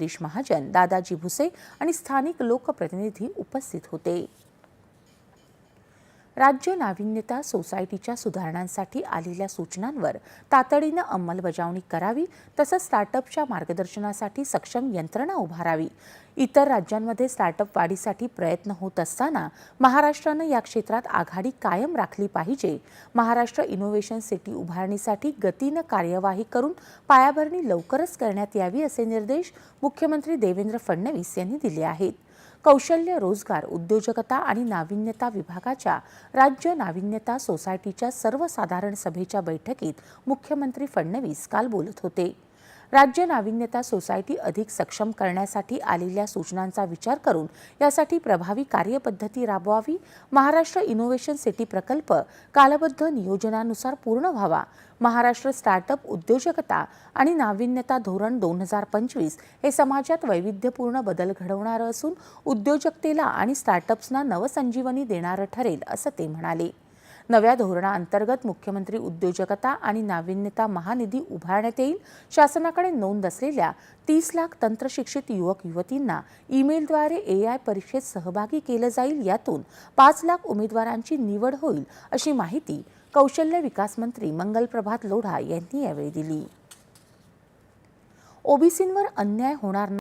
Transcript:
गिरीश महाजन दादाजी भुसे आणि स्थानिक लोकप्रतिनिधी उपस्थित होते. राज्य नाविन्यता सोसायटीच्या सुधारणांसाठी आलेल्या सूचनांवर तातडीनं अंमलबजावणी करावी तसंच स्टार्टअपच्या मार्गदर्शनासाठी सक्षम यंत्रणा उभारावी. इतर राज्यांमध्ये स्टार्टअप वाढीसाठी प्रयत्न होत असताना महाराष्ट्रानं या क्षेत्रात आघाडी कायम राखली पाहिजे. महाराष्ट्र इनोव्हेशन सिटी उभारणीसाठी गतीनं कार्यवाही करून पायाभरणी लवकरच करण्यात यावी असे निर्देश मुख्यमंत्री देवेंद्र फडणवीस यांनी दिले आहेत. कौशल्य रोजगार उद्योजकता आणि नाविन्यता विभागाच्या राज्य नाविन्यता सोसायटीच्या सर्वसाधारण सभेच्या बैठकीत मुख्यमंत्री फडणवीस काल बोलत होते. राज्य नाविन्यता सोसायटी अधिक सक्षम करण्यासाठी आलेल्या सूचनांचा विचार करून यासाठी प्रभावी कार्यपद्धती राबवावी महाराष्ट्र इनोव्हेशन सिटी प्रकल्प कालबद्ध नियोजनानुसार पूर्ण व्हावा महाराष्ट्र स्टार्टअप उद्योजकता आणि नाविन्यता धोरण दोन हजार पंचवीस हे समाजात वैविध्यपूर्ण बदल घडवणारं असून उद्योजकतेला आणि स्टार्टअप्सना नवसंजीवनी देणारं ठरेल असं ते म्हणाले. नव्या धोरणाअंतर्गत मुख्यमंत्री उद्योजकता आणि नाविन्यता महानिधी उभारण्यात येईल. शासनाकडे नोंद असलेल्या तीस लाख तंत्रशिक्षित युवक युवतींना ईमेलद्वारे ए आय परीक्षेत सहभागी केलं जाईल. यातून पाच लाख उमेदवारांची निवड होईल अशी माहिती कौशल्य विकास मंत्री मंगल प्रभात लोढा यांनी यावेळी दिली. ओबीसींवर अन्याय होणार